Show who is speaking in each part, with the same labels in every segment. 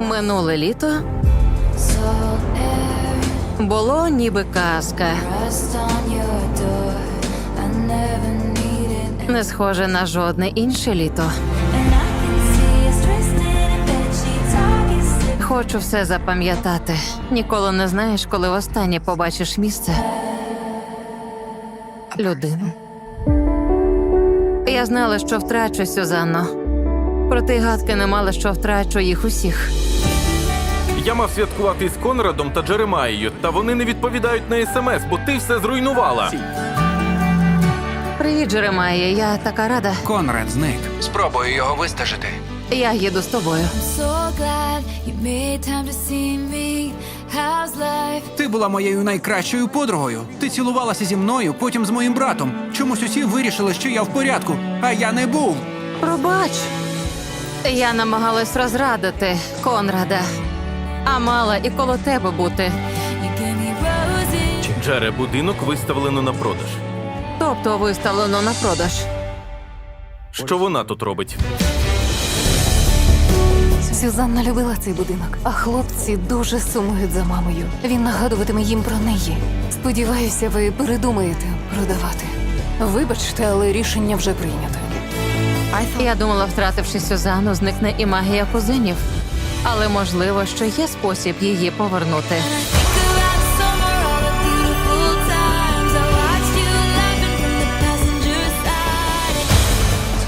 Speaker 1: Минуле літо було ніби казка, не схоже на жодне інше літо. Хочу все запам'ятати. Ніколи не знаєш, коли востаннє побачиш місце. Людину. Я знала, що втрачу Сюзанну. Проте й гадки не мала, що втрачу їх усіх.
Speaker 2: Я мав святкувати із Конрадом та Джеремаєю, та вони не відповідають на смс, бо ти все зруйнувала.
Speaker 1: Привіт, Джеремає, я така рада.
Speaker 3: Конрад зник.
Speaker 4: Спробую його вистежити.
Speaker 1: Я їду з тобою.
Speaker 3: Ти була моєю найкращою подругою. Ти цілувалася зі мною, потім з моїм братом. Чомусь усі вирішили, що я в порядку, а я не був.
Speaker 1: Пробач. Я намагалась розрадити Конрада, а мала і коло тебе бути.
Speaker 2: Джере, будинок виставлено на продаж.
Speaker 1: Тобто виставлено на продаж.
Speaker 2: Що вона тут робить?
Speaker 5: Сюзанна любила цей будинок, а хлопці дуже сумують за мамою. Він нагадуватиме їм про неї. Сподіваюся, ви передумаєте продавати. Вибачте, але рішення вже прийнято.
Speaker 1: Я думала, втративши Сюзану, зникне і магія кузинів. Але можливо, що є спосіб її повернути.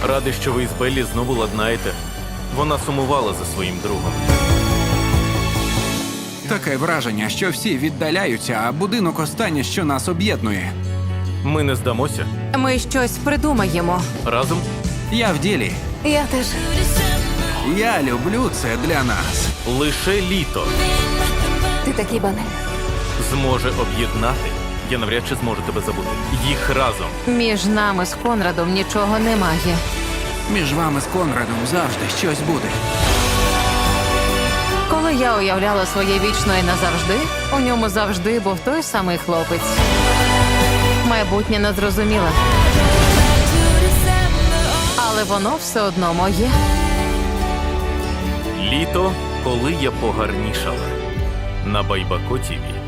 Speaker 2: Радий, що ви із Беллі знову ладнаєте. Вона сумувала за своїм другом.
Speaker 3: Таке враження, що всі віддаляються, а будинок останнє, що нас об'єднує.
Speaker 2: Ми не здамося
Speaker 1: Ми щось придумаємо.
Speaker 2: разом.
Speaker 3: Я в ділі.
Speaker 5: Я теж
Speaker 3: Я люблю це для нас.
Speaker 2: Лише літо
Speaker 5: ти такий банель.
Speaker 2: зможе об'єднати. Я навряд чи зможу тебе забути. Їх разом.
Speaker 1: Між нами з Конрадом нічого немає.
Speaker 3: Між вами з Конрадом завжди щось буде.
Speaker 1: Коли я уявляла своє вічно і назавжди, у ньому завжди був той самий хлопець. Майбутнє не зрозуміле, але воно все одно моє.
Speaker 2: Літо, коли я погарнішала. На Байбако ТІВІ.